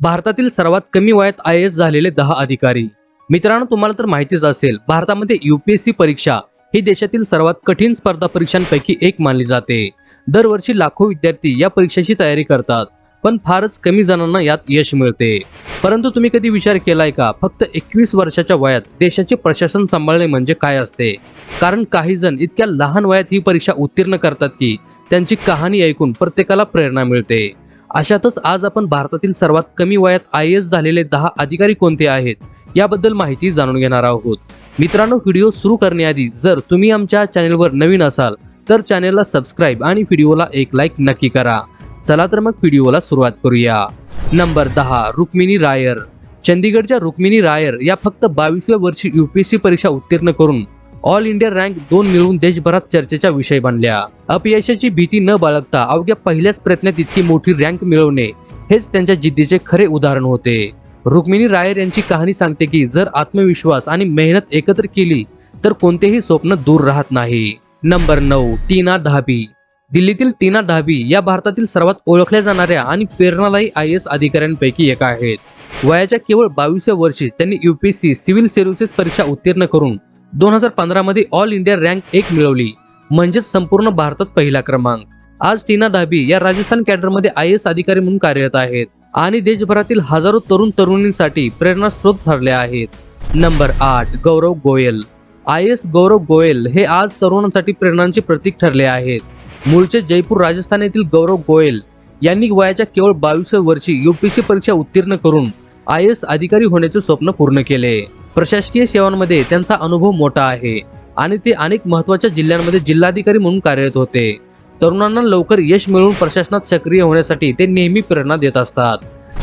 भारतातील सर्वात कमी वयात आय एस झालेले दहा अधिकारी. मित्रांनो तुम्हाला तर माहितीच असेल भारतामध्ये युपीएससी परीक्षा ही देशातील सर्वात कठीण स्पर्धा परीक्षांपैकी एक मानली जाते. दरवर्षी लाखो विद्यार्थी या परीक्षेची तयारी करतात पण फारच कमी जणांना यात यश मिळते. परंतु तुम्ही कधी विचार केलाय का? फक्त एकवीस वर्षाच्या वयात देशाचे प्रशासन सांभाळणे म्हणजे काय असते? कारण काही जण इतक्या लहान वयात ही परीक्षा उत्तीर्ण करतात की त्यांची कहाणी ऐकून प्रत्येकाला प्रेरणा मिळते. अशातच आज आपण भारतातील सर्वात कमी वयात आय एस झालेले दहा अधिकारी कोणते आहेत याबद्दल माहिती जाणून घेणार आहोत. मित्रांनो व्हिडिओ सुरू करण्याआधी जर तुम्ही आमच्या चॅनेलवर नवीन असाल तर चॅनेलला सबस्क्राईब आणि व्हिडिओला एक लाईक नक्की करा. चला तर मग व्हिडिओला सुरुवात करूया. नंबर दहा रुक्मिणी रायर. चंदीगडच्या रुक्मिणी रायर या फक्त बावीसव्या वर्षी यू पी एस सी परीक्षा उत्तीर्ण करून ऑल इंडिया रँक दोन मिळवून देशभरात चर्चेचा विषय बनल्या. अपयशाची भीती न बाळगता अवघ्या पहिल्याच प्रयत्नात इतकी मोठी रँक मिळवणे हेच त्यांच्या जिद्दीचे खरे उदाहरण होते. रुक्मिणी रायर यांची कहाणी सांगते की जर आत्मविश्वास आणि मेहनत एकत्र केली तर कोणतेही स्वप्न दूर राहत नाही. नंबर नऊ टीना धाबी. दिल्लीतील टीना धाबी या भारतातील सर्वात ओळखल्या जाणाऱ्या आणि प्रेरणादायी आय एस अधिकाऱ्यांपैकी एक आहेत. वयाच्या केवळ बावीसव्या वर्षी त्यांनी युपीएससी सिव्हिल सर्व्हिसेस परीक्षा उत्तीर्ण करून दोन हजार पंधरा मध्ये ऑल इंडिया रँक एक मिळवली म्हणजेच संपूर्ण भारतात पहिला क्रमांक. आज टीना दाबी या राजस्थान कॅडरमध्ये आय एस अधिकारी म्हणून कार्यरत आहेत आणि देशभरातील हजारो तरुण तरुणींसाठी प्रेरणास्रोत ठरले आहेत. नंबर आठ गौरव गोयल. आय एस गौरव गोयल हे आज तरुणांसाठी प्रेरणांचे प्रतीक ठरले आहेत. मूळचे जयपूर राजस्थान येथील गौरव गोयल यांनी वयाच्या केवळ बावीसव्या वर्षी युपीएससी परीक्षा उत्तीर्ण करून आय एस अधिकारी होण्याचे स्वप्न पूर्ण केले. प्रशासकीय सेवांमध्ये त्यांचा अनुभव मोठा आहे आणि ते अनेक महत्त्वाच्या जिल्ह्यांमध्ये जिल्हाधिकारी म्हणून कार्यरत होते. तरुणांना लवकर यश मिळवून प्रशासनात सक्रिय होण्यासाठी ते नेहमी प्रेरणा देत असतात.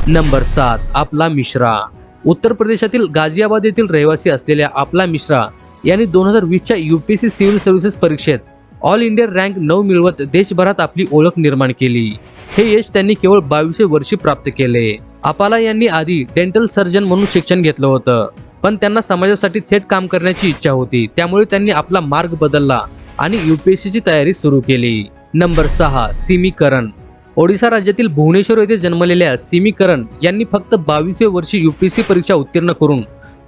नंबर सात आपला मिश्रा. उत्तर प्रदेशातील गाझियाबाद येथील रहिवासी असलेल्या आपला मिश्रा यांनी दोन हजार वीसच्या U P C civil services परीक्षेत ऑल इंडिया रँक नऊ मिळवत देशभरात आपली ओळख निर्माण केली. हे यश त्यांनी केवळ बावीसशे वर्षी प्राप्त केले. अपाला यांनी आधी डेंटल सर्जन म्हणून शिक्षण घेतलं होतं. पण त्यांना समाजासाठी थेट काम करण्याची इच्छा होती. त्यामुळे त्यांनी आपला मार्ग बदलला आणि युपीएससीची तयारी सुरू केली. नंबर सहा सिमी करण ओडिशा राज्यातील भुवनेश्वर येथे जन्मलेल्या सिमीकरण यांनी फक्त बावीसव्या वर्षी युपीएससी परीक्षा उत्तीर्ण करून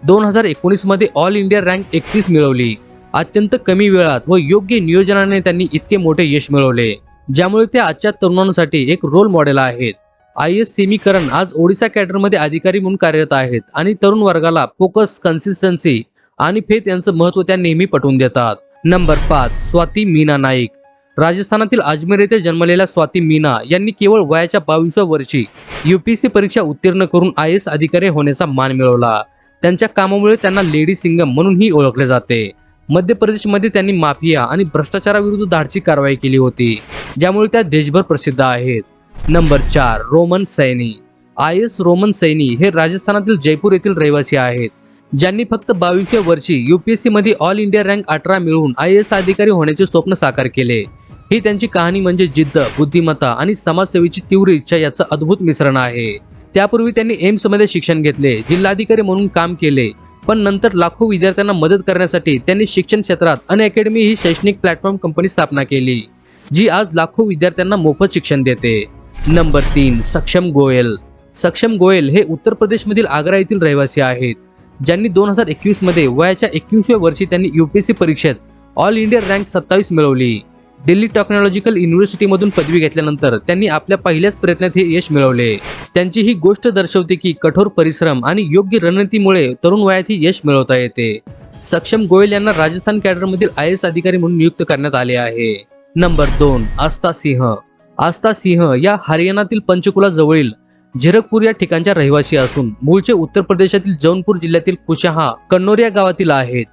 दोन हजार एकोणीसमध्ये ऑल इंडिया रँक एकतीस मिळवली. अत्यंत कमी वेळात व योग्य नियोजनाने त्यांनी इतके मोठे यश मिळवले ज्यामुळे ते आजच्या तरुणांसाठी एक रोल मॉडेल आहेत. आय एस सेमीकरण आज ओडिशा कॅडरमध्ये अधिकारी म्हणून कार्यरत आहेत आणि तरुण वर्गाला फोकस कन्सिस्टन्सी आणि फेत यांचं महत्त्व त्या नेहमी पटवून देतात. नंबर पाच स्वाती मीना नाईक. राजस्थानातील अजमेर येथे जन्मलेल्या स्वाती मीना यांनी केवळ वयाच्या बावीसव्या वर्षी युपीएससी परीक्षा उत्तीर्ण करून आय एस अधिकारी होण्याचा मान मिळवला. त्यांच्या कामामुळे त्यांना लेडी सिंगम म्हणूनही ओळखले जाते. मध्य प्रदेशमध्ये त्यांनी माफिया आणि भ्रष्टाचाराविरुद्ध धाडची कारवाई केली होती ज्यामुळे त्या देशभर प्रसिद्ध आहेत. नंबर चार रोमन सैनी. आय एस रोमन सैनी हे राजस्थानातील जयपूर येथील रहिवासी आहेत. ज्यांनी फक्त बावीसव्या वर्षी युपीएससी मध्ये ऑल इंडिया रँक अठरा मिळवून आय एस अधिकारी होण्याचे स्वप्न साकार केले. ही त्यांची कहाणी म्हणजे जिद्द बुद्धिमत्ता आणि समाजसेवेची तीव्र इच्छा याचं अद्भुत मिश्रण आहे. त्यापूर्वी त्यांनी एम्समध्ये शिक्षण घेतले जिल्हाधिकारी म्हणून काम केले पण नंतर लाखो विद्यार्थ्यांना मदत करण्यासाठी त्यांनी शिक्षण क्षेत्रात अन अकॅडमी ही शैक्षणिक प्लॅटफॉर्म कंपनी स्थापना केली जी आज लाखो विद्यार्थ्यांना मोफत शिक्षण देते. नंबर तीन सक्षम गोयल. सक्षम गोयल हे उत्तर प्रदेशमधील आग्रा येथील रहिवासी आहेत. ज्यांनी दोन हजार एकवीसमध्ये वयाच्या एकवीसव्या वर्षी त्यांनी युपीएससी परीक्षेत ऑल इंडिया रँक सत्तावीस मिळवली. दिल्ली टेक्नॉलॉजिकल युनिव्हर्सिटीमधून पदवी घेतल्यानंतर त्यांनी आपल्या पहिल्याच प्रयत्नात हे यश मिळवले. त्यांची ही गोष्ट दर्शवते की कठोर परिश्रम आणि योग्य रणनीतीमुळे तरुण वयात ही यश मिळवता येते. सक्षम गोयल यांना राजस्थान कॅडरमधील आय एस अधिकारी म्हणून नियुक्त करण्यात आले आहे. नंबर दोन आस्था सिंह. आस्था सिंह या हरियाणातील पंचकुला जवळील झिरकपूर या ठिकाणच्या रहिवासी असून मूळचे उत्तर प्रदेशातील जौनपूर जिल्ह्यातील कुशहा कन्नोर या गावातील आहेत.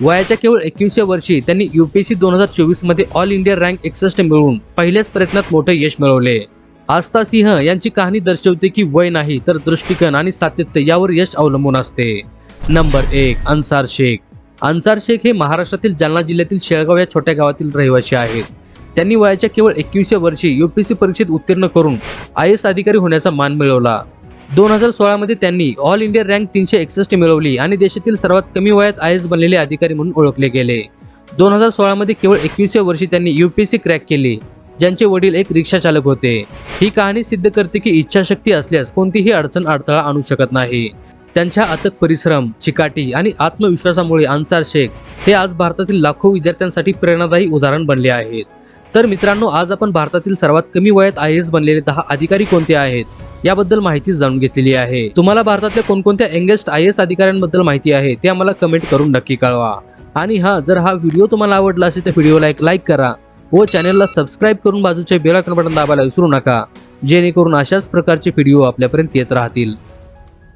वयाच्या केवळ एकवीसव्या वर्षी त्यांनी युपीएससी दोन हजार चोवीसमध्ये ऑल इंडिया रँक एकसष्ट मिळवून पहिल्याच प्रयत्नात मोठे यश मिळवले. आस्था सिंह यांची कहाणी दर्शवते की वय नाही तर दृष्टिकोन आणि सातत्य यावर यश अवलंबून असते. नंबर एक अन्सार शेख. अन्सार शेख हे महाराष्ट्रातील जालना जिल्ह्यातील शेळगाव या छोट्या गावातील रहिवासी आहेत. त्यांनी वयाच्या केवळ एकवीसव्या वर्षी युपीएससी परीक्षेत उत्तीर्ण करून आय एस अधिकारी होण्याचा मान मिळवला. दोन हजार सोळामध्ये त्यांनी ऑल इंडिया रँक तीनशे एकसष्ट मिळवली आणि देशातील सर्वात कमी वयात आय एस बनलेले अधिकारी म्हणून ओळखले गेले. दोन हजार सोळामध्ये केवळ एकवीसव्या वर्षी त्यांनी युपीएससी क्रॅक केली ज्यांचे वडील एक रिक्षा चालक होते. ही कहाणी सिद्ध करते की इच्छाशक्ती असल्यास कोणतीही अडचण अडथळा आणू शकत नाही. त्यांच्या अथक परिश्रम चिकाटी आणि आत्मविश्वासामुळे अन्सार शेख हे आज भारतातील लाखो विद्यार्थ्यांसाठी प्रेरणादायी उदाहरण बनले आहेत. तर मित्रांनो आज आपण भारतातील सर्वात कमी वयात आय एस बनलेले दहा अधिकारी कोणते आहेत याबद्दल माहिती जाणून घेतलेली आहे. तुम्हाला भारतातल्या कोणकोणत्या यंगेस्ट आय एस अधिकाऱ्यांबद्दल माहिती आहे ते आम्हाला कमेंट करून नक्की कळवा. आणि हा जर हा व्हिडिओ तुम्हाला आवडला असेल तर व्हिडिओला एक लाईक करा व चॅनलला सबस्क्राईब करून बाजूच्या बेल बटन दाबायला विसरू नका जेणेकरून अशाच प्रकारचे व्हिडिओ आपल्यापर्यंत येत राहतील.